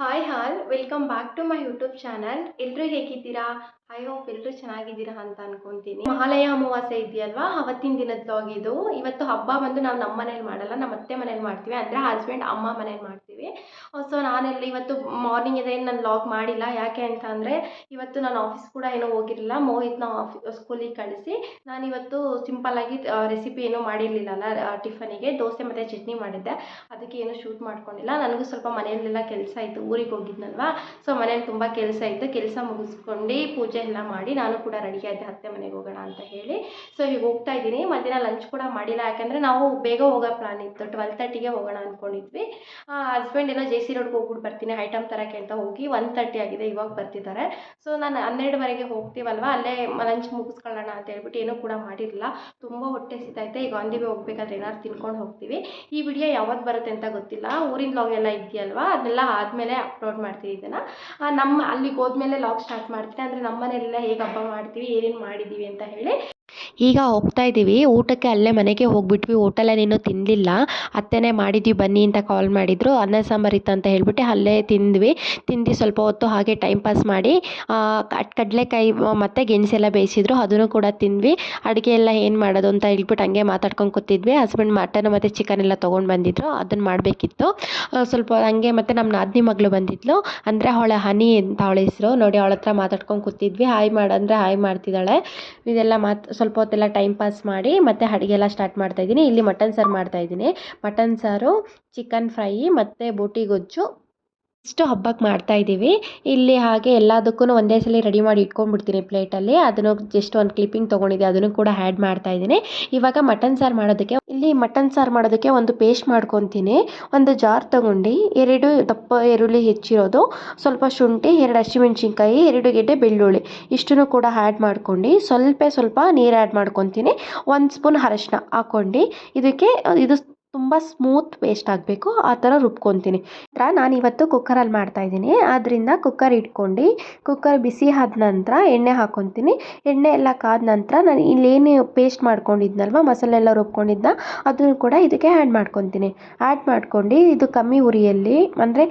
Hi all welcome back to my YouTube channel ಎಲ್ಲರೂ ಹೇಗಿದ್ದೀರಾ? I hope ಎಲ್ಲರೂ ಚೆನ್ನಾಗಿದ್ದೀರಾ ಅಂತ ಅನ್ಕೊಂತೀನಿ. ಮಹಾಲಯ ಅಮಾವಾಸ್ಯೆ ಇದೆಯಲ್ವಾ? ಅವತ್ತಿನ ದಿನದ ಹೋಗಿದು ಇದು. ಇವತ್ತು ಹಬ್ಬ ಬಂದು ನಾವು ನಮ್ಮ ಮನೇಲಿ ಮಾಡಲ್ಲ ನಮ್ಮ ಅತ್ತೆ ಮನೇಲಿ ಮಾಡ್ತೀವಿ. ಅಂದರೆ ಹಸ್ಬೆಂಡ್ ಅಮ್ಮ ಮನೇಲಿ ಮಾಡ್ತೀವಿ. ಸೊ ನಾನೆಲ್ಲ ಇವತ್ತು ಮಾರ್ನಿಂಗ್ ಇದೆ ನಾನು ಲಾಗ್ ಮಾಡಿಲ್ಲ. ಯಾಕೆ ಅಂತ ಅಂದರೆ, ಇವತ್ತು ನಾನು ಆಫೀಸ್ ಕೂಡ ಏನೋ ಹೋಗಿರಲಿಲ್ಲ. ಮೋಹಿತ್ನ ಆಫಿ ಸ್ಕೂಲಿಗೆ ಕಳಿಸಿ ನಾನಿವತ್ತು ಸಿಂಪಲ್ಲಾಗಿ ರೆಸಿಪಿ ಏನೂ ಮಾಡಿರಲಿಲ್ಲ ಟಿಫನಿಗೆ ದೋಸೆ ಮತ್ತು ಚಟ್ನಿ ಮಾಡಿದ್ದೆ. ಅದಕ್ಕೆ ಏನೂ ಶೂಟ್ ಮಾಡ್ಕೊಂಡಿಲ್ಲ. ನನಗೂ ಸ್ವಲ್ಪ ಮನೆಯಲ್ಲೆಲ್ಲ ಕೆಲಸ ಇತ್ತು. ಊರಿಗೆ ಹೋಗಿದ್ನಲ್ವ? ಸೊ ಮನೇಲಿ ತುಂಬ ಕೆಲಸ ಇತ್ತು. ಕೆಲಸ ಮುಗಿಸ್ಕೊಂಡು ಪೂಜೆ ಎಲ್ಲ ಮಾಡಿ ನಾನು ಕೂಡ ರೆಡಿ ಆಯಿತು ಹತ್ತೆ ಮನೆಗೆ ಹೋಗೋಣ ಅಂತ ಹೇಳಿ. ಸೊ ಈಗ ಹೋಗ್ತಾ ಇದ್ದೀನಿ. ಮಧ್ಯಾಹ್ನ ಲಂಚ್ ಕೂಡ ಮಾಡಿಲ್ಲ. ಯಾಕಂದರೆ ನಾವು ಬೇಗ ಹೋಗೋ ಪ್ಲಾನ್ ಇತ್ತು. ಟ್ವೆಲ್ ತರ್ಟಿಗೆ ಹೋಗೋಣ ಅಂದ್ಕೊಂಡಿದ್ವಿ. ಹಸ್ಬೆಂಡ್ ಏನೋ ಜೆ ಸಿ ರೋಡ್ಗೆ ಹೋಗ್ಬಿಟ್ಟು ಬರ್ತೀನಿ ಐಟಮ್ ತರೋಕ್ಕೆ ಅಂತ ಹೋಗಿ ಒನ್ ತರ್ಟಿ ಆಗಿದೆ, ಇವಾಗ ಬರ್ತಿದ್ದಾರೆ. ಸೊ ನಾನು ಹನ್ನೆರಡುವರೆಗೆ ಹೋಗ್ತೀವಲ್ವ? ಅಲ್ಲೇ ಲಂಚ್ ಮುಗಿಸ್ಕೊಳ್ಳೋಣ ಅಂತ ಹೇಳ್ಬಿಟ್ಟು ಏನೂ ಕೂಡ ಮಾಡಿರಲಿಲ್ಲ. ತುಂಬ ಹೊಟ್ಟೆ ಸಿತೈತೆ ಈಗ ಆನ್ ಹೋಗ್ಬೇಕಾದ್ರೆ ಏನಾದ್ರು ತಿನ್ಕೊಂಡು ಹೋಗ್ತೀವಿ. ಈ ವಿಡಿಯೋ ಯಾವತ್ತು ಬರುತ್ತೆ ಅಂತ ಗೊತ್ತಿಲ್ಲ. ಊರಿನ ಲಾಗ್ ಎಲ್ಲ ಇದೆಯಲ್ವಾ? ಅದನ್ನೆಲ್ಲ ಆದಮೇಲೆ ಅಪ್ಲೋಡ್ ಮಾಡ್ತೀನಿ ಇದನ್ನು. ನಮ್ಮ ಅಲ್ಲಿಗೆ ಹೋದ್ಮೇಲೆ ಲಾಗ್ ಸ್ಟಾರ್ಟ್ ಮಾಡ್ತೀನಿ. ಅಂದರೆ ನಮ್ಮ ಮನೆಯಲ್ಲೆಲ್ಲ ಹೇಗೆ ಹಬ್ಬ ಮಾಡ್ತೀವಿ, ಏನೇನು ಮಾಡಿದ್ದೀವಿ ಅಂತ ಹೇಳಿ. ಈಗ ಹೋಗ್ತಾ ಇದ್ದೀವಿ ಊಟಕ್ಕೆ ಅಲ್ಲೇ ಮನೆಗೆ ಹೋಗ್ಬಿಟ್ವಿ. ಹೋಟೆಲಲ್ಲಿ ಇನ್ನೂ ತಿನ್ನಲಿಲ್ಲ ಅತ್ತೆನೇ ಮಾಡಿದ್ವಿ, ಬನ್ನಿ ಅಂತ ಕಾಲ್ ಮಾಡಿದರು. ಅನ್ನ ಸಾಂಬಾರು ಇತ್ತು ಅಂತ ಹೇಳ್ಬಿಟ್ಟು ಅಲ್ಲೇ ತಿಂದ್ವಿ. ತಿಂದು ಸ್ವಲ್ಪ ಹೊತ್ತು ಹಾಗೆ ಟೈಮ್ ಪಾಸ್ ಮಾಡಿ ಕಟ್, ಕಡಲೆಕಾಯಿ ಮತ್ತು ಗೆಣಸೆಲ್ಲ ಬೇಯಿಸಿದ್ರು. ಅದನ್ನು ಕೂಡ ತಿಂದ್ವಿ. ಅಡುಗೆ ಎಲ್ಲ ಏನು ಮಾಡೋದು ಅಂತ ಹೇಳ್ಬಿಟ್ಟು ಹಂಗೆ ಮಾತಾಡ್ಕೊಂಡು ಕೂತಿದ್ವಿ. ಹಸ್ಬೆಂಡ್ ಮಟನ್ ಮತ್ತು ಚಿಕನ್ ಎಲ್ಲ ತೊಗೊಂಡು ಬಂದಿದ್ರು. ಅದನ್ನು ಮಾಡಬೇಕಿತ್ತು. ಸ್ವಲ್ಪ ಹಂಗೆ ಮತ್ತು ನಮ್ಮ ನಾದಿನಿ ಮಗಳು ಬಂದಿದ್ಲು. ಅಂದರೆ ಅವಳ ಹನಿ ಅಂತ ಅವಳ ಹೆಸರು. ನೋಡಿ ಅವಳ ಹತ್ರ ಮಾತಾಡ್ಕೊಂಡು ಕೂತಿದ್ವಿ. ಹಾಯ್ ಮಾಡಂದರೆ ಹಾಯ್ ಮಾಡ್ತಿದ್ದಾಳೆ. ಇದೆಲ್ಲ ಮಾತು, ಸ್ವಲ್ಪ ಹೊತ್ತೆಲ್ಲ ಟೈಮ್ ಪಾಸ್ ಮಾಡಿ ಮತ್ತೆ ಅಡುಗೆ ಎಲ್ಲ ಸ್ಟಾರ್ಟ್ ಮಾಡ್ತಾಯಿದ್ದೀನಿ ಇಲ್ಲಿ ಮಟನ್ ಸಾರು ಮಾಡ್ತಾಯಿದ್ದೀನಿ ಮಟನ್ ಸಾರು ಚಿಕನ್ ಫ್ರೈ ಮತ್ತು ಬೂಟಿ ಗೊಜ್ಜು ಇಷ್ಟು ಹಬ್ಬಕ್ಕೆ ಮಾಡ್ತಾ ಇದ್ದೀವಿ. ಇಲ್ಲಿ ಹಾಗೆ ಎಲ್ಲದಕ್ಕೂ ಒಂದೇ ಸಲ ರೆಡಿ ಮಾಡಿ ಇಟ್ಕೊಂಡ್ಬಿಡ್ತೀನಿ ಪ್ಲೇಟಲ್ಲಿ ಅದನ್ನು ಜಸ್ಟ್ ಒಂದು ಕ್ಲಿಪ್ಪಿಂಗ್ ತೊಗೊಂಡಿದ್ದೆ. ಅದನ್ನು ಕೂಡ ಆ್ಯಡ್ ಮಾಡ್ತಾ ಇದ್ದೀನಿ. ಇವಾಗ ಮಟನ್ ಸಾರು ಮಾಡೋದಕ್ಕೆ ಇಲ್ಲಿ ಮಟನ್ ಸಾರು ಮಾಡೋದಕ್ಕೆ ಒಂದು ಪೇಸ್ಟ್ ಮಾಡ್ಕೊತೀನಿ. ಒಂದು ಜಾರ್ ತಗೊಂಡು ಎರಡು ದಪ್ಪ ಈರುಳ್ಳಿ ಹೆಚ್ಚಿರೋದು, ಸ್ವಲ್ಪ ಶುಂಠಿ, ಎರಡು ಹಸಿಮೆಣ್ಸಿನ್ಕಾಯಿ, ಎರಡು ಗೆಡ್ಡೆ ಬೆಳ್ಳುಳ್ಳಿ ಇಷ್ಟನ್ನು ಕೂಡ ಆ್ಯಡ್ ಮಾಡ್ಕೊಂಡು ಸ್ವಲ್ಪ ಸ್ವಲ್ಪ ನೀರು ಆ್ಯಡ್ ಮಾಡ್ಕೊತೀನಿ. ಒಂದು ಸ್ಪೂನ್ ಅರಶಿನ ಹಾಕ್ಕೊಂಡು ಇದಕ್ಕೆ ಇದು ತುಂಬ ಸ್ಮೂತ್ ಪೇಸ್ಟ್ ಆಗಬೇಕು, ಆ ಥರ ರುಬ್ಕೊತೀನಿ. ನಂತರ ನಾನು ಇವತ್ತು ಕುಕ್ಕರಲ್ಲಿ ಮಾಡ್ತಾಯಿದ್ದೀನಿ. ಆದ್ದರಿಂದ ಕುಕ್ಕರ್ ಇಟ್ಕೊಂಡು, ಕುಕ್ಕರ್ ಬಿಸಿ ಆದ ನಂತರ ಎಣ್ಣೆ ಹಾಕ್ಕೊತೀನಿ ಎಣ್ಣೆ ಎಲ್ಲ ಕಾದ ನಂತರ ನಾನು ಇಲ್ಲೇನು ಪೇಸ್ಟ್ ಮಾಡ್ಕೊಂಡಿದ್ನಲ್ವ ಮಸಾಲೆ ಎಲ್ಲ ರುಬ್ಕೊಂಡಿದ್ದ ಅದನ್ನು ಕೂಡ ಇದಕ್ಕೆ ಆ್ಯಡ್ ಮಾಡ್ಕೊತೀನಿ. ಆ್ಯಡ್ ಮಾಡ್ಕೊಂಡು ಇದು ಕಮ್ಮಿ ಉರಿಯಲ್ಲಿ, ಅಂದರೆ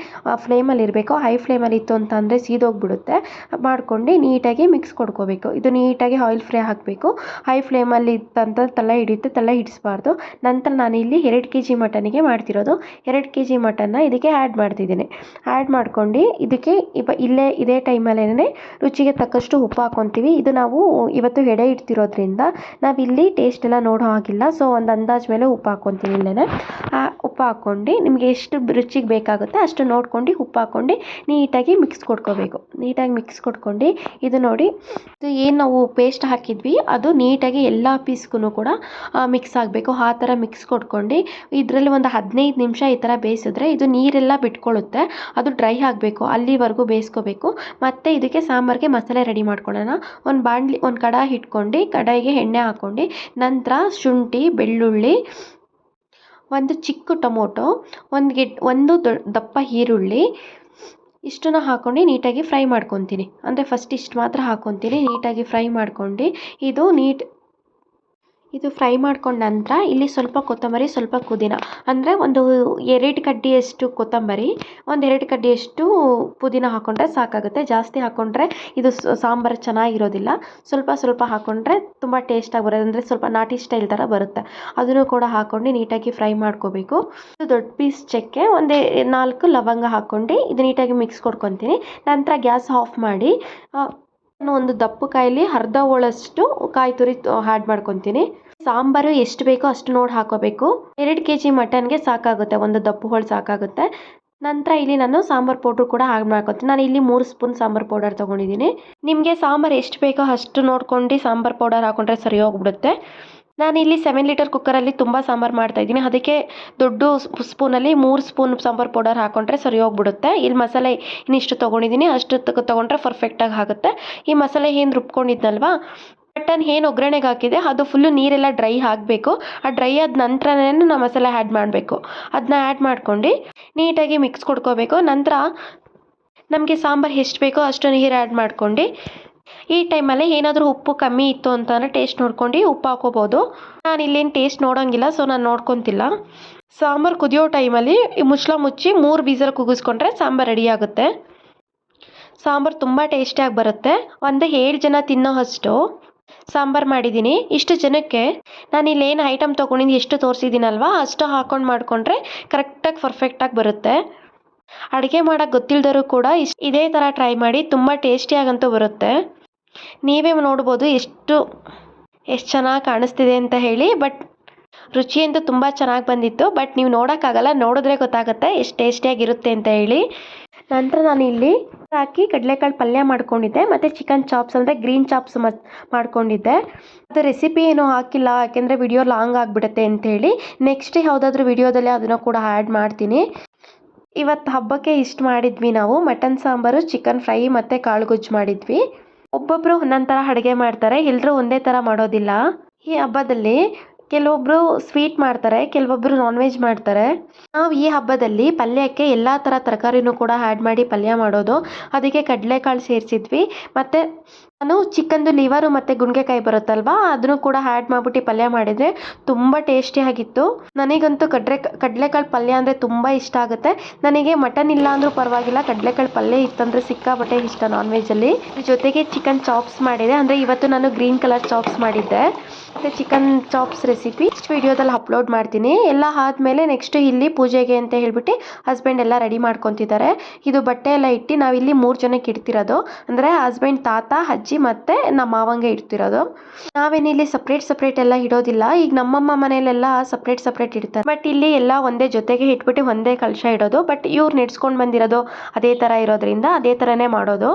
ಫ್ಲೇಮಲ್ಲಿ ಇರಬೇಕು, ಹೈ ಫ್ಲೇಮಲ್ಲಿ ಇತ್ತು ಅಂತಂದರೆ ಸೀದೋಗ್ಬಿಡುತ್ತೆ. ಮಾಡ್ಕೊಂಡು ನೀಟಾಗಿ ಮಿಕ್ಸ್ ಕೊಡ್ಕೋಬೇಕು. ಇದು ನೀಟಾಗಿ ಆಯಿಲ್ ಫ್ರೈ ಹಾಕಬೇಕು. ಹೈ ಫ್ಲೇಮಲ್ಲಿ ಇತ್ತಂತ ತಲೆ ಹಿಡಿಯುತ್ತೆ, ತಲೆ ಹಿಡಿಸ್ಬಾರ್ದು. ನಂತರ ನಾನು ಇಲ್ಲಿ ಎರಡು ಕೆ ಜಿ ಮಟನಿಗೆ ಮಾಡ್ತಿರೋದು. ಎರಡು ಕೆ ಜಿ ಮಟನ್ನ ಇದಕ್ಕೆ ಆ್ಯಡ್ ಮಾಡ್ತಿದ್ದೀನಿ. ಆ್ಯಡ್ ಮಾಡ್ಕೊಂಡು ಇದಕ್ಕೆ ಇಪ್ಪ ಇಲ್ಲೇ ಇದೇ ಟೈಮಲ್ಲೇನೆ ರುಚಿಗೆ ತಕ್ಕಷ್ಟು ಉಪ್ಪು ಹಾಕ್ಕೊತೀವಿ ಇದು ನಾವು ಇವತ್ತು ಎಡೆ ಇಡ್ತಿರೋದ್ರಿಂದ ನಾವಿಲ್ಲಿ ಟೇಸ್ಟ್ ಎಲ್ಲ ನೋಡೋ ಹಾಗಿಲ್ಲ. ಸೊ ಒಂದು ಅಂದಾಜು ಮೇಲೆ ಉಪ್ಪು ಹಾಕ್ಕೊತೀನಿ ಇಲ್ಲೇ ಉಪ್ಪು ಹಾಕ್ಕೊಂಡು ನಿಮಗೆ ಎಷ್ಟು ರುಚಿಗೆ ಬೇಕಾಗುತ್ತೆ ಅಷ್ಟು ನೋಡ್ಕೊಂಡು ಉಪ್ಪು ಹಾಕ್ಕೊಂಡು ನೀಟಾಗಿ ಮಿಕ್ಸ್ ಕೊಡ್ಕೋಬೇಕು ನೀಟಾಗಿ ಮಿಕ್ಸ್ ಕೊಟ್ಕೊಂಡು ಇದು ನೋಡಿ, ಇದು ಏನು ನಾವು ಪೇಸ್ಟ್ ಹಾಕಿದ್ವಿ, ಅದು ನೀಟಾಗಿ ಎಲ್ಲ ಪೀಸ್ಗೂ ಕೂಡ ಮಿಕ್ಸ್ ಆಗಬೇಕು. ಆ ಥರ ಮಿಕ್ಸ್ ಕೊಟ್ಕೊಂಡು ಇದರಲ್ಲಿ ಒಂದು ಹದಿನೈದು ನಿಮಿಷ ಈ ಥರ ಬೇಯಿಸಿದ್ರೆ ಇದು ನೀರೆಲ್ಲ ಬಿಟ್ಕೊಳ್ಳುತ್ತೆ. ಅದು ಡ್ರೈ ಆಗಬೇಕು, ಅಲ್ಲಿವರೆಗೂ ಬೇಯಿಸ್ಕೋಬೇಕು. ಮತ್ತು ಇದಕ್ಕೆ ಸಾಂಬಾರಿಗೆ ಮಸಾಲೆ ರೆಡಿ ಮಾಡ್ಕೊಳ್ಳೋಣ. ಒಂದು ಬಾಣಲಿ, ಒಂದು ಕಡಾಯಿ ಇಟ್ಕೊಂಡು ಕಡಾಯಿಗೆ ಎಣ್ಣೆ ಹಾಕ್ಕೊಂಡು, ನಂತರ ಶುಂಠಿ, ಬೆಳ್ಳುಳ್ಳಿ ಒಂದು ಚಿಕ್ಕ ಟೊಮೊಟೊ, ಒಂದು ಗೆಡ್, ಒಂದು ದಪ್ಪ ಈರುಳ್ಳಿ, ಇಷ್ಟನ್ನು ಹಾಕ್ಕೊಂಡು ನೀಟಾಗಿ ಫ್ರೈ ಮಾಡ್ಕೊತೀನಿ. ಅಂದರೆ ಫಸ್ಟ್ ಇಷ್ಟು ಮಾತ್ರ ಹಾಕ್ಕೊತೀನಿ ನೀಟಾಗಿ ಫ್ರೈ ಮಾಡ್ಕೊಂಡು, ಇದು ನೀಟ್ ಇದು ಫ್ರೈ ಮಾಡ್ಕೊಂಡ ನಂತರ ಇಲ್ಲಿ ಸ್ವಲ್ಪ ಕೊತ್ತಂಬರಿ, ಸ್ವಲ್ಪ ಪುದೀನ. ಅಂದರೆ ಒಂದು ಎರಡು ಕಡ್ಡಿಯಷ್ಟು ಕೊತ್ತಂಬರಿ, ಒಂದು ಎರಡು ಕಡ್ಡಿಯಷ್ಟು ಪುದೀನ ಹಾಕ್ಕೊಂಡ್ರೆ ಸಾಕಾಗುತ್ತೆ. ಜಾಸ್ತಿ ಹಾಕ್ಕೊಂಡ್ರೆ ಇದು ಸಾಂಬಾರು ಚೆನ್ನಾಗಿರೋದಿಲ್ಲ. ಸ್ವಲ್ಪ ಸ್ವಲ್ಪ ಹಾಕ್ಕೊಂಡ್ರೆ ತುಂಬ ಟೇಸ್ಟಾಗಿ ಬರೋದು ಅಂದರೆ ಸ್ವಲ್ಪ ನಾಟಿ ಸ್ಟೈಲ್ ಥರ ಬರುತ್ತೆ. ಅದನ್ನು ಕೂಡ ಹಾಕ್ಕೊಂಡು ನೀಟಾಗಿ ಫ್ರೈ ಮಾಡ್ಕೋಬೇಕು. ದೊಡ್ಡ ಪೀಸ್ ಚಕ್ಕೆ ಒಂದೇ ನಾಲ್ಕು ಲವಂಗ ಹಾಕ್ಕೊಂಡು ಇದು ನೀಟಾಗಿ ಮಿಕ್ಸ್ ಕೊಡ್ಕೊತೀನಿ. ನಂತರ ಗ್ಯಾಸ್ ಆಫ್ ಮಾಡಿ ನಾನು ಒಂದು ದಪ್ಪ ಕಾಯಲ್ಲಿ ಅರ್ಧ ಹೋಳಷ್ಟು ಕಾಯಿ ತುರಿ ಆ್ಯಡ್ ಮಾಡ್ಕೊತೀನಿ. ಸಾಂಬಾರು ಎಷ್ಟು ಬೇಕೋ ಅಷ್ಟು ನೋಡಿ ಹಾಕೋಬೇಕು. ಎರಡು ಕೆ ಜಿ ಮಟನ್ಗೆ ಸಾಕಾಗುತ್ತೆ, ಒಂದು ದಪ್ಪ ಹೋಳು ಸಾಕಾಗುತ್ತೆ. ನಂತರ ಇಲ್ಲಿ ನಾನು ಸಾಂಬಾರು ಪೌಡ್ರು ಕೂಡ ಆ್ಯಡ್ ಮಾಡ್ಕೊತೀನಿ. ನಾನು ಇಲ್ಲಿ ಮೂರು ಸ್ಪೂನ್ ಸಾಂಬಾರು ಪೌಡರ್ ತೊಗೊಂಡಿದ್ದೀನಿ. ನಿಮಗೆ ಸಾಂಬಾರು ಎಷ್ಟು ಬೇಕೋ ಅಷ್ಟು ನೋಡ್ಕೊಂಡು ಸಾಂಬಾರು ಪೌಡರ್ ಹಾಕ್ಕೊಂಡ್ರೆ ಸರಿ ಹೋಗ್ಬಿಡುತ್ತೆ. ನಾನಿಲ್ಲಿ ಸೆವೆನ್ ಲೀಟರ್ ಕುಕ್ಕರಲ್ಲಿ ತುಂಬ ಸಾಂಬಾರು ಮಾಡ್ತಾಯಿದ್ದೀನಿ ಅದಕ್ಕೆ ದೊಡ್ಡ ಸ್ಪೂನಲ್ಲಿ ಮೂರು ಸ್ಪೂನ್ ಸಾಂಬಾರು ಪೌಡರ್ ಹಾಕೊಂಡ್ರೆ ಸರಿ ಹೋಗ್ಬಿಡುತ್ತೆ. ಇಲ್ಲಿ ಮಸಾಲೆ ಇನ್ನಿಷ್ಟು ತೊಗೊಂಡಿದ್ದೀನಿ. ಅಷ್ಟು ತೊಗೊಂಡ್ರೆ ಪರ್ಫೆಕ್ಟಾಗಿ ಆಗುತ್ತೆ. ಈ ಮಸಾಲೆ ಏನು ರುಬ್ಕೊಂಡಿದ್ನಲ್ವಾ? ಬಟನ್ ಏನು ಒಗ್ಗರಣೆಗೆ ಹಾಕಿದೆ, ಅದು ಫುಲ್ಲು ನೀರೆಲ್ಲ ಡ್ರೈ ಆಗಬೇಕು. ಆ ಡ್ರೈ ಆದ ನಂತರನೇ ನಾವು ಮಸಾಲೆ ಆ್ಯಡ್ ಮಾಡಬೇಕು. ಅದನ್ನ ಆ್ಯಡ್ ಮಾಡ್ಕೊಂಡು ನೀಟಾಗಿ ಮಿಕ್ಸ್ ಕೊಡ್ಕೋಬೇಕು. ನಂತರ ನಮಗೆ ಸಾಂಬಾರು ಎಷ್ಟು ಬೇಕೋ ಅಷ್ಟು ನೀರು ಆ್ಯಡ್ ಮಾಡ್ಕೊಂಡು ಈ ಟೈಮಲ್ಲಿ ಏನಾದರೂ ಉಪ್ಪು ಕಮ್ಮಿ ಇತ್ತು ಅಂತಂದರೆ ಟೇಸ್ಟ್ ನೋಡ್ಕೊಂಡು ಉಪ್ಪು ಹಾಕೋಬೋದು. ನಾನು ಇಲ್ಲೇನು ಟೇಸ್ಟ್ ನೋಡೋಂಗಿಲ್ಲ ಸೊ ನಾನು ನೋಡ್ಕೊತಿಲ್ಲ. ಸಾಂಬಾರು ಕುದಿಯೋ ಟೈಮಲ್ಲಿ ಮುಚ್ಚಳ ಮುಚ್ಚಿ ಮೂರು ಬೀಸಲ್ ಕುಗಿಸ್ಕೊಂಡ್ರೆ ಸಾಂಬಾರು ರೆಡಿ ಆಗುತ್ತೆ. ಸಾಂಬಾರು ತುಂಬ ಟೇಸ್ಟಿಯಾಗಿ ಬರುತ್ತೆ. ಒಂದು ಏಳು ಜನ ತಿನ್ನೋ ಅಷ್ಟು ಸಾಂಬಾರು ಮಾಡಿದ್ದೀನಿ ಇಷ್ಟು ಜನಕ್ಕೆ ನಾನು ಇಲ್ಲಿ ಏನು ಐಟಮ್ ತೊಗೊಂಡಿದ್ದು ಎಷ್ಟು ತೋರಿಸಿದ್ದೀನಲ್ವ ಅಷ್ಟು ಹಾಕೊಂಡು ಮಾಡಿಕೊಂಡ್ರೆ ಕರೆಕ್ಟಾಗಿ ಪರ್ಫೆಕ್ಟಾಗಿ ಬರುತ್ತೆ. ಅಡುಗೆ ಮಾಡೋಕ್ಕೆ ಗೊತ್ತಿಲ್ದರೂ ಕೂಡ ಇಷ್ಟು ಇದೇ ಥರ ಟ್ರೈ ಮಾಡಿ ತುಂಬ ಟೇಸ್ಟಿಯಾಗಂತೂ ಬರುತ್ತೆ. ನೀವೇ ನೋಡ್ಬೋದು ಎಷ್ಟು ಎಷ್ಟು ಚೆನ್ನಾಗಿ ಕಾಣಿಸ್ತಿದೆ ಅಂತ ಹೇಳಿ ಬಟ್ ರುಚಿ ಅಂತೂ ತುಂಬ ಚೆನ್ನಾಗಿ ಬಂದಿತ್ತು. ಬಟ್ ನೀವು ನೋಡೋಕ್ಕಾಗಲ್ಲ, ನೋಡಿದ್ರೆ ಗೊತ್ತಾಗುತ್ತೆ, ಎಷ್ಟು ಟೇಸ್ಟಿಯಾಗಿರುತ್ತೆ ಅಂತ ಹೇಳಿ. ನಂತರ ನಾನು ಇಲ್ಲಿ ಹಾಕಿ ಕಡಲೆಕಾಳು ಪಲ್ಯ ಮಾಡ್ಕೊಂಡಿದ್ದೆ, ಮತ್ತು ಚಿಕನ್ ಚಾಪ್ಸ್ ಅಂದರೆ ಗ್ರೀನ್ ಚಾಪ್ಸ್ ಮಾಡ್ಕೊಂಡಿದ್ದೆ. ಅದು ರೆಸಿಪಿ ಏನೂ ಹಾಕಿಲ್ಲ, ಯಾಕೆಂದರೆ ವಿಡಿಯೋ ಲಾಂಗ್ ಆಗಿಬಿಡುತ್ತೆ ಅಂತೇಳಿ ನೆಕ್ಸ್ಟ್ ಯಾವುದಾದ್ರೂ ವಿಡಿಯೋದಲ್ಲಿ ಅದನ್ನು ಕೂಡ ಆ್ಯಡ್ ಮಾಡ್ತೀನಿ. ಇವತ್ತು ಹಬ್ಬಕ್ಕೆ ಇಷ್ಟು ಮಾಡಿದ್ವಿ ನಾವು. ಮಟನ್ ಸಾಂಬಾರು ಚಿಕನ್ ಫ್ರೈ ಮತ್ತು ಕಾಳು ಗೊಜ್ಜು ಮಾಡಿದ್ವಿ. ಒಬ್ಬೊಬ್ಬರು ಒಂದೊಂದು ಥರ ಅಡುಗೆ ಮಾಡ್ತಾರೆ ಎಲ್ಲರೂ ಒಂದೇ ಥರ ಮಾಡೋದಿಲ್ಲ. ಈ ಹಬ್ಬದಲ್ಲಿ ಕೆಲವೊಬ್ಬರು ಸ್ವೀಟ್ ಮಾಡ್ತಾರೆ ಕೆಲವೊಬ್ಬರು ನಾನ್ ವೆಜ್ ಮಾಡ್ತಾರೆ. ನಾವು ಈ ಹಬ್ಬದಲ್ಲಿ ಪಲ್ಯಕ್ಕೆ ಎಲ್ಲ ಥರ ತರಕಾರಿನೂ ಕೂಡ ಆ್ಯಡ್ ಮಾಡಿ ಪಲ್ಯ ಮಾಡೋದು. ಅದಕ್ಕೆ ಕಡಲೆಕಾಳು ಸೇರಿಸಿದ್ವಿ. ಮತ್ತು ನಾನು ಚಿಕನ್ದು ಲಿವರು ಮತ್ತು ಗುಂಡೆಕಾಯಿ ಬರುತ್ತಲ್ವಾ? ಅದನ್ನು ಕೂಡ ಆ್ಯಡ್ ಮಾಡಿಬಿಟ್ಟು ಪಲ್ಯ ಮಾಡಿದರೆ ತುಂಬ ಟೇಸ್ಟಿಯಾಗಿತ್ತು ನನಗಂತೂ ಕಡ್ಲೆ ಕಡಲೆಕಾಳು ಪಲ್ಯ ಅಂದರೆ ತುಂಬ ಇಷ್ಟ ಆಗುತ್ತೆ. ನನಗೆ ಮಟನ್ ಇಲ್ಲ ಅಂದರೂ ಪರವಾಗಿಲ್ಲ, ಕಡಲೆಕಾಳು ಪಲ್ಯ ಇತ್ತಂದರೆ ಸಿಕ್ಕಾಪಟ್ಟೆ ಇಷ್ಟ ನಾನ್ ವೆಜ್ಜಲ್ಲಿ ಜೊತೆಗೆ ಚಿಕನ್ ಚಾಪ್ಸ್ ಮಾಡಿದೆ. ಅಂದರೆ ಇವತ್ತು ನಾನು ಗ್ರೀನ್ ಕಲರ್ ಚಾಪ್ಸ್ ಮಾಡಿದ್ದೆ. ಮತ್ತು ಚಿಕನ್ ಚಾಪ್ಸ್ ರೆಸಿಪಿ ನೆಕ್ಸ್ಟ್ ವಿಡಿಯೋದಲ್ಲಿ ಅಪ್ಲೋಡ್ ಮಾಡ್ತೀನಿ. ಎಲ್ಲ ಆದಮೇಲೆ ನೆಕ್ಸ್ಟ್ ಇಲ್ಲಿ ಪೂಜೆಗೆ ಅಂತ ಹೇಳ್ಬಿಟ್ಟು ಹಸ್ಬೆಂಡ್ ಎಲ್ಲ ರೆಡಿ ಮಾಡ್ಕೊತಿದ್ದಾರೆ. ಇದು ಬಟ್ಟೆ ಎಲ್ಲ ಇಟ್ಟು ನಾವಿಲ್ಲಿ ಮೂರು ಜನಕ್ಕೆ ಇಡ್ತಿರೋದು. ಅಂದರೆ ಹಸ್ಬೆಂಡ್ ತಾತ, ಅಜ್ಜಿ ಮತ್ತು ನಮ್ಮ ಮಾವಂಗೆ ಇಡ್ತಿರೋದು. ನಾವೇನಿಲ್ಲಿ ಸಪ್ರೇಟ್ ಸಪ್ರೇಟ್ ಎಲ್ಲ ಇಡೋದಿಲ್ಲ. ಈಗ ನಮ್ಮಮ್ಮ ಮನೇಲೆಲ್ಲ ಸಪ್ರೇಟ್ ಸಪ್ರೇಟ್ ಇಡ್ತಾರೆ. ಬಟ್ ಇಲ್ಲಿ ಎಲ್ಲ ಒಂದೇ ಜೊತೆಗೆ ಇಟ್ಬಿಟ್ಟು ಒಂದೇ ಕಲಶ ಇಡೋದು. ಬಟ್ ಇವ್ರು ನೆಡ್ಸ್ಕೊಂಡು ಬಂದಿರೋದು ಅದೇ ಥರ ಇರೋದ್ರಿಂದ ಅದೇ ಥರನೇ ಮಾಡೋದು.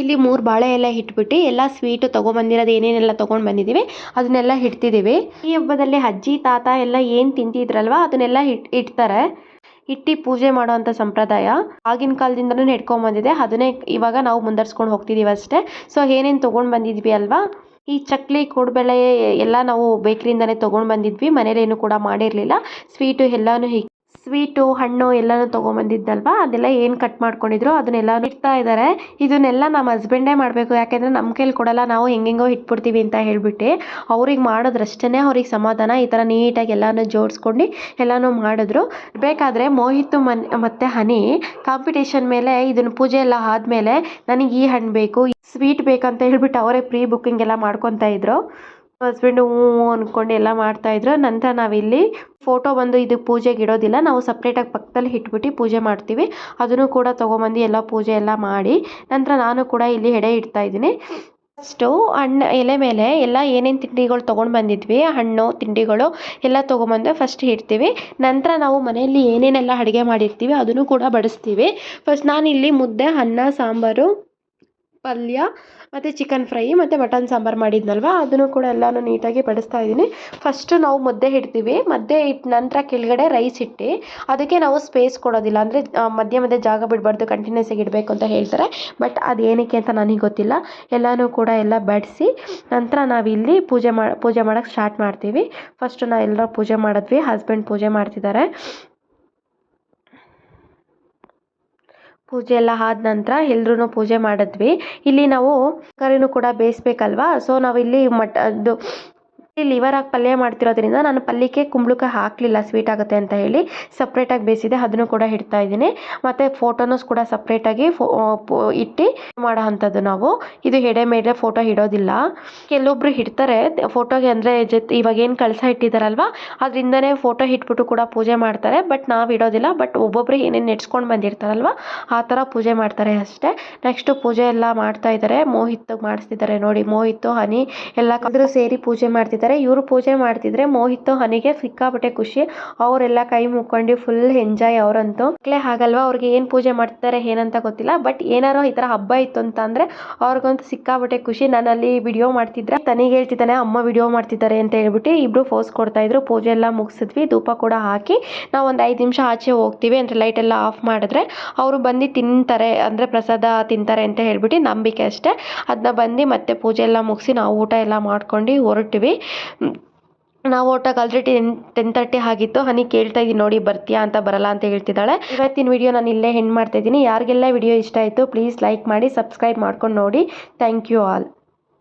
ಇಲ್ಲಿ ಮೂರು ಬಾಳೆ ಎಲ್ಲ ಇಟ್ಬಿಟ್ಟು ಎಲ್ಲ ಸ್ವೀಟು ತೊಗೊಂಬಂದಿರೋದು, ಏನೇನೆಲ್ಲ ತೊಗೊಂಡು ಬಂದಿದ್ದೀವಿ ಅದನ್ನೆಲ್ಲ ಇಡ್ತಿದ್ದೀವಿ ಈ ಹಬ್ಬದಲ್ಲಿ ಅಜ್ಜಿ, ತಾತ ಎಲ್ಲ ಏನು ತಿಂತಿದ್ರಲ್ವ, ಅದನ್ನೆಲ್ಲ ಇಟ್, ಇಡ್ತಾರೆ. ಇಟ್ಟು ಪೂಜೆ ಮಾಡೋವಂಥ ಸಂಪ್ರದಾಯ ಆಗಿನ ಕಾಲದಿಂದನೂ ನಡ್ಕೊಂಬಂದಿದೆ ಅದನ್ನೇ ಇವಾಗ ನಾವು ಮುಂದರ್ಸ್ಕೊಂಡು ಹೋಗ್ತಿದ್ದೀವಿ ಅಷ್ಟೇ. ಸೊ ಏನೇನು ತೊಗೊಂಡು ಬಂದಿದ್ವಿ ಅಲ್ವಾ? ಈ ಚಕ್ಲಿ, ಕೋಡ್ಬಳೆ ಎಲ್ಲ ನಾವು ಬೇಕ್ರಿಯಿಂದನೇ ತೊಗೊಂಡು ಬಂದಿದ್ವಿ. ಮನೇಲೇನು ಕೂಡ ಮಾಡಿರಲಿಲ್ಲ. ಸ್ವೀಟು ಎಲ್ಲನೂ ಸ್ವೀಟು, ಹಣ್ಣು ಎಲ್ಲನೂ ತೊಗೊಂಬಂದಿದ್ದಲ್ವ? ಅದೆಲ್ಲ ಏನು ಕಟ್ ಮಾಡ್ಕೊಂಡಿದ್ರು? ಅದನ್ನೆಲ್ಲ ಇಡ್ತಾ ಇದ್ದಾರೆ ಇದನ್ನೆಲ್ಲ ನಮ್ಮ ಹಸ್ಬೆಂಡೇ ಮಾಡಬೇಕು. ಯಾಕೆಂದರೆ ನಮ್ಮ ಕೈಲಿ ಕೊಡಲ್ಲ. ನಾವು ಹೆಂಗೆಂಗೋ ಇಟ್ಬಿಡ್ತೀವಿ ಅಂತ ಹೇಳ್ಬಿಟ್ಟು ಅವ್ರಿಗೆ ಮಾಡಿದ್ರಷ್ಟೇ ಅವ್ರಿಗೆ ಸಮಾಧಾನ. ಈ ಥರ ನೀಟಾಗಿ ಎಲ್ಲನೂ ಜೋಡಿಸ್ಕೊಂಡು ಎಲ್ಲನೂ ಮಾಡಿದ್ರು. ಬೇಕಾದರೆ ಮೋಹಿತು ಮನ್, ಮತ್ತು ಹನಿ ಕಾಂಪಿಟೇಷನ್ ಮೇಲೆ ಇದನ್ನು ಪೂಜೆ ಎಲ್ಲ ಆದಮೇಲೆ ನನಗೆ ಈ ಹಣ್ಣು ಬೇಕು ಸ್ವೀಟ್ ಬೇಕಂತ ಹೇಳ್ಬಿಟ್ಟು ಅವರೇ ಪ್ರೀ ಬುಕ್ಕಿಂಗ್ ಎಲ್ಲ ಮಾಡ್ಕೊತಾ ಇದ್ರು. ಹಸ್ಬೆಂಡು ಹ್ಞೂ ಅಂದ್ಕೊಂಡು ಎಲ್ಲ ಮಾಡ್ತಾಯಿದ್ರು ನಂತರ ನಾವಿಲ್ಲಿ ಫೋಟೋ ಬಂದು ಇದಕ್ಕೆ ಪೂಜೆಗೆ ಇಡೋದಿಲ್ಲ. ನಾವು ಸಪ್ರೇಟಾಗಿ ಪಕ್ಕದಲ್ಲಿ ಇಟ್ಬಿಟ್ಟು ಪೂಜೆ ಮಾಡ್ತೀವಿ. ಅದನ್ನು ಕೂಡ ತೊಗೊಂಬಂದು ಎಲ್ಲ ಪೂಜೆ ಎಲ್ಲ ಮಾಡಿ ನಂತರ ನಾನು ಕೂಡ ಇಲ್ಲಿ ಎಡೆ ಇಡ್ತಾ ಇದ್ದೀನಿ. ಫಸ್ಟು ಹಣ್ಣು, ಎಲೆ ಮೇಲೆ ಎಲ್ಲ ಏನೇನು ತಿಂಡಿಗಳು ತೊಗೊಂಡು ಬಂದಿದ್ವಿ, ಹಣ್ಣು, ತಿಂಡಿಗಳು ಎಲ್ಲ ತೊಗೊಂಬಂದು ಫಸ್ಟ್ ಇಡ್ತೀವಿ. ನಂತರ ನಾವು ಮನೆಯಲ್ಲಿ ಏನೇನೆಲ್ಲ ಅಡುಗೆ ಮಾಡಿರ್ತೀವಿ ಅದನ್ನು ಕೂಡ ಬಡಿಸ್ತೀವಿ. ಫಸ್ಟ್ ನಾನಿಲ್ಲಿ ಮುದ್ದೆ, ಅನ್ನ, ಸಾಂಬಾರು ಪಲ್ಯ, ಮತ್ತು ಚಿಕನ್ ಫ್ರೈ ಮತ್ತು ಮಟನ್ ಸಾಂಬಾರು ಮಾಡಿದ್ನಲ್ವ? ಅದನ್ನು ಕೂಡ ಎಲ್ಲನೂ ನೀಟಾಗಿ ಬಡಿಸ್ತಾ ಇದ್ದೀನಿ. ಫಸ್ಟು ನಾವು ಮುದ್ದೆ ಇಡ್ತೀವಿ. ಮುದ್ದೆ ಇಟ್ಟ ನಂತರ ಕೆಳಗಡೆ ರೈಸ್ ಇಟ್ಟು ಅದಕ್ಕೆ ನಾವು ಸ್ಪೇಸ್ ಕೊಡೋದಿಲ್ಲ. ಅಂದರೆ ಮಧ್ಯೆ ಮಧ್ಯೆ ಜಾಗ ಬಿಡಬಾರ್ದು ಕಂಟಿನ್ಯೂಸ್ ಆಗಿ ಇಡಬೇಕು ಅಂತ ಹೇಳ್ತಾರೆ. ಬಟ್ ಅದು ಏನಕ್ಕೆ ಅಂತ ನನಗೆ ಗೊತ್ತಿಲ್ಲ. ಎಲ್ಲನೂ ಕೂಡ ಎಲ್ಲ ಬಡಿಸಿ, ನಂತರ ನಾವಿಲ್ಲಿ ಪೂಜೆ ಮಾ, ಪೂಜೆ ಮಾಡೋಕ್ಕೆ ಸ್ಟಾರ್ಟ್ ಮಾಡ್ತೀವಿ. ಫಸ್ಟು ನಾವು ಎಲ್ಲರೂ ಪೂಜೆ ಮಾಡಿದ್ವಿ. ಹಸ್ಬೆಂಡ್ ಪೂಜೆ ಮಾಡ್ತಿದ್ದಾರೆ. ಪೂಜೆ ಎಲ್ಲ ಆದ ನಂತರ ಎಲ್ರೂ ಪೂಜೆ ಮಾಡಿದ್ವಿ. ಇಲ್ಲಿ ನಾವು ತರಕಾರಿನೂ ಕೂಡ ಬೇಯಿಸ್ಬೇಕಲ್ವಾ? ಸೊ ನಾವಿಲ್ಲಿ ಮಟ ಅದು ಲಿವರ್ ಹಾಕಿ ಪಲ್ಯ ಮಾಡ್ತಿರೋದ್ರಿಂದ ನಾನು ಪಲ್ಯಕ್ಕೆ ಕುಂಬಳಕಾಯಿ ಹಾಕಲಿಲ್ಲ ಸ್ವೀಟ್ ಆಗುತ್ತೆ ಅಂತ ಹೇಳಿ ಸಪ್ರೇಟಾಗಿ ಬೇಯಿಸಿದೆ, ಅದನ್ನು ಕೂಡ ಇಡ್ತಾ ಇದ್ದೀನಿ. ಮತ್ತು ಫೋಟೋನೂಸ್ ಕೂಡ ಸಪ್ರೇಟಾಗಿ ಫೋ ಇಟ್ಟು ಮಾಡೋ ಅಂಥದ್ದು ನಾವು. ಇದು ಎಡೆ ಮೇಲೆ ಫೋಟೋ ಇಡೋದಿಲ್ಲ ಕೆಲವೊಬ್ರು ಇಡ್ತಾರೆ ಫೋಟೋಗೆ ಅಂದರೆ ಜೊತೆ ಇವಾಗ ಏನು ಕಳಸ ಇಟ್ಟಿದ್ದಾರಲ್ವ ಅದರಿಂದನೇ ಫೋಟೋ ಇಟ್ಬಿಟ್ಟು ಕೂಡ ಪೂಜೆ ಮಾಡ್ತಾರೆ ಬಟ್ ನಾವು ಇಡೋದಿಲ್ಲ ಬಟ್ ಒಬ್ಬೊಬ್ರು ಏನೇನು ನೆಡ್ಸ್ಕೊಂಡು ಬಂದಿರ್ತಾರಲ್ವ, ಆ ಥರ ಪೂಜೆ ಮಾಡ್ತಾರೆ ಅಷ್ಟೇ. ನೆಕ್ಸ್ಟು ಪೂಜೆ ಎಲ್ಲ ಮಾಡ್ತಾ ಇದ್ದಾರೆ ಮೋಹಿತ್ ಮಾಡಿಸ್ತಿದ್ದಾರೆ ನೋಡಿ, ಮೋಹಿತ್ತು, ಹನಿ ಎಲ್ಲ ಕದ್ರು ಸೇರಿ ಪೂಜೆ ಮಾಡ್ತಿದ್ದಾರೆ ಇವರು ಪೂಜೆ ಮಾಡ್ತಿದ್ರೆ ಮೋಹಿತ್, ಹನಿಗೆ ಸಿಕ್ಕಾಪಟ್ಟೆ ಖುಷಿ. ಅವರೆಲ್ಲ ಕೈ ಮುಕ್ಕೊಂಡು ಫುಲ್ ಎಂಜಾಯ್ ಅವರಂತೂ. ಮಕ್ಕಳೇ ಹಾಗಲ್ವಾ? ಅವ್ರಿಗೆ ಏನು ಪೂಜೆ ಮಾಡ್ತಿದ್ದಾರೆ ಏನಂತ ಗೊತ್ತಿಲ್ಲ. ಬಟ್ ಏನಾರೋ ಈ ಥರ ಹಬ್ಬ ಇತ್ತು ಅಂತ ಅಂದರೆ ಅವ್ರಿಗಂತೂ ಸಿಕ್ಕಾಪಟ್ಟೆ ಖುಷಿ. ನಾನು ಅಲ್ಲಿ ವಿಡಿಯೋ ಮಾಡ್ತಿದ್ರೆ ತನಿಗೆ ಹೇಳ್ತಿದ್ದಾನೆ, ಅಮ್ಮ ವಿಡಿಯೋ ಮಾಡ್ತಿದ್ದಾರೆ ಅಂತ ಹೇಳ್ಬಿಟ್ಟು ಇಬ್ರು ಫೋಸ್ ಕೊಡ್ತಾ ಇದ್ರು. ಪೂಜೆ ಎಲ್ಲ ಮುಗಿಸಿದ್ವಿ. ಧೂಪ ಕೂಡ ಹಾಕಿ ನಾವು ಒಂದು ಐದು ನಿಮಿಷ ಆಚೆ ಹೋಗ್ತೀವಿ ಅಂದರೆ ಲೈಟ್ ಎಲ್ಲ ಆಫ್ ಮಾಡಿದ್ರೆ ಅವರು ಬಂದು ತಿಂತಾರೆ. ಅಂದರೆ ಪ್ರಸಾದ ತಿಂತಾರೆ ಅಂತ ಹೇಳ್ಬಿಟ್ಟು ನಂಬಿಕೆ ಅಷ್ಟೇ. ಅದನ್ನ ಬಂದು ಮತ್ತೆ ಪೂಜೆ ಎಲ್ಲ ಮುಗಿಸಿ ನಾವು ಊಟ ಎಲ್ಲ ಮಾಡ್ಕೊಂಡು ಹೊರಟಿವಿ. ನಾವು ಒಟ್ಟಾಗಿ ಆಲ್ರೆಡಿ ಟೆನ್ ಟೆನ್ ತರ್ಟಿ ಆಗಿತ್ತು. ಹನಿ ಕೇಳ್ತಾ ಇದ್ದೀನಿ ನೋಡಿ, ಬರ್ತೀಯಾ ಅಂತ ಬರಲ್ಲ ಅಂತ ಹೇಳ್ತಿದ್ದಾಳೆ. ಇವತ್ತಿನ ವಿಡಿಯೋ ನಾನು ಇಲ್ಲೇ ಹೆಣ್ಣು ಮಾಡ್ತಾ ಇದ್ದೀನಿ. ಯಾರಿಗೆಲ್ಲ ವಿಡಿಯೋ ಇಷ್ಟ ಆಯಿತು ಪ್ಲೀಸ್ ಲೈಕ್ ಮಾಡಿ ಸಬ್ಸ್ಕ್ರೈಬ್ ಮಾಡ್ಕೊಂಡು ನೋಡಿ. Thank you all